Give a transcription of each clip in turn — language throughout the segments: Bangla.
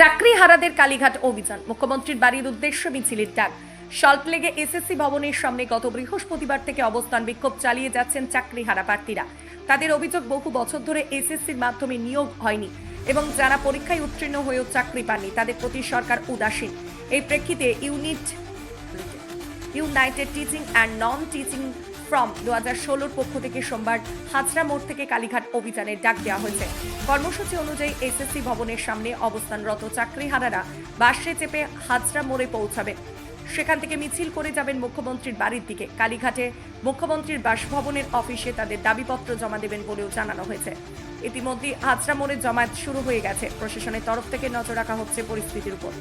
চাকরি হারাদের কালীঘাট অভিযান। মুখ্যমন্ত্রীর বাড়ির উদ্দেশ্যে মিছিলের ডাক। সল্টলেগে এসএসসি ভবনের সামনে গত বৃহস্পতিবার থেকে অবস্থান বিক্ষোভ চালিয়ে যাচ্ছেন চাকরি হারা প্রার্থীরা। তাদের অভিযোগ বহু বছর ধরে এসএসসির মাধ্যমে নিয়োগ হয়নি এবং যারা পরীক্ষায় উত্তীর্ণ হয়েও চাকরি পাননি, তাদের প্রতি সরকার উদাসীন। এই প্রেক্ষিতে unit united teaching and non teaching from দু হাজার ষোলোর পক্ষ থেকে সোমবার হাজরা মোড় থেকে কালীঘাট অভিযানের ডাক দেওয়া হয়েছে। কর্মসূচি অনুযায়ী এসএসসি ভবনের সামনে অবস্থানরত চাকরিহারারা বাসে চেপে হাজরা মোড়ে পৌঁছাবে। সেখান থেকে মিছিল করে যাবেন মুখ্যমন্ত্রীর বাড়ির দিকে। কালীঘাটে মুখ্যমন্ত্রীর বাসভবনের অফিসে তাদের দাবিপত্র জমা দেবেন বলেও জানানো হয়েছে। ইতিমধ্যে হাজরা মোড়ে জমায়েত শুরু হয়ে গেছে। প্রশাসনের তরফ থেকে নজর রাখা হচ্ছে পরিস্থিতির উপর।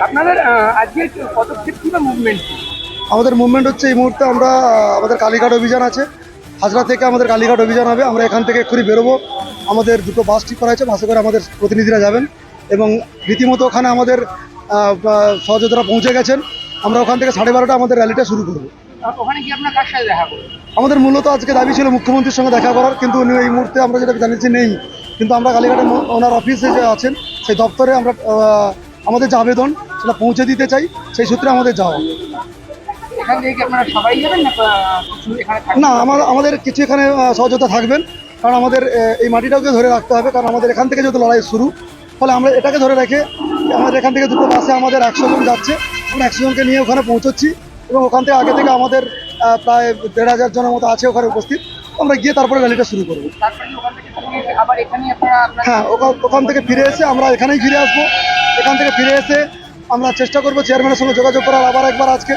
আপনাদের আহ, আজকের পদক্ষেপ কি মুভমেন্ট কি? আমাদের মুভমেন্ট হচ্ছে এই মুহূর্তে আমরা আমাদের কালীঘাট অভিযান আছে। হাজরা থেকে আমাদের কালীঘাট অভিযান হবে। আমরা এখান থেকে এক্ষুনি বেরোবো। আমাদের দুটো বাস ঠিক করা হয়েছে বাসে করে আমাদের প্রতিনিধিরা যাবেন। এবং রীতিমতো ওখানে আমাদের সহযোদ্ধারা পৌঁছে গেছেন। আমরা ওখান থেকে সাড়ে বারোটা আমাদের র্যালিটা শুরু করব। ওখানে কি আপনার কার সাথে দেখা করবেন? আমাদের মূলত আজকে দাবি ছিল মুখ্যমন্ত্রীর সঙ্গে দেখা করার কিন্তু উনি এই মুহূর্তে আমরা যেটা জানিয়েছি নেই। কিন্তু আমরা কালীঘাটে ওনার অফিসে যে আছেন সেই দপ্তরে আমরা আমাদের যে আবেদন সেটা পৌঁছে দিতে চাই। সেই সূত্রে আমাদের যাওয়া। এখান থেকে আপনারা সবাই যাবেন না আহ, কিছু এখানে না আমার আমাদের কিছু এখানে সহযোগিতা থাকবেন। কারণ আমাদের এই মাটিটাকে ধরে রাখতে হবে কারণ আমাদের এখান থেকে যেহেতু লড়াই শুরু ফলে আমরা এটাকে ধরে রেখে আমাদের এখান থেকে দুটো বাসে আমাদের একশো জন যাচ্ছে। আমরা একশো জনকে নিয়ে ওখানে পৌঁছচ্ছি এবং ওখান থেকে আগে থেকে আমাদের প্রায় দেড় হাজার জনের মতো আছে ওখানে উপস্থিত। আমরা গিয়ে তারপরে র্যালিটা শুরু করব। হ্যাঁ ওখান ওখান থেকে ফিরে এসে আমরা এখানেই ফিরে আসব। এখান থেকে ফিরে এসে আমরা চেষ্টা করব চেয়ারম্যানের সঙ্গে যোগাযোগ করার। আবার একবার আজকে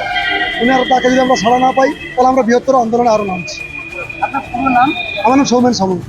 উনি আর তাকে যদি আমরা সাড়া না পাই তাহলে আমরা বৃহত্তর আন্দোলনে আরও নামছি। আপনার পুরো নাম? আমার নাম সৌমেন সামন্ত।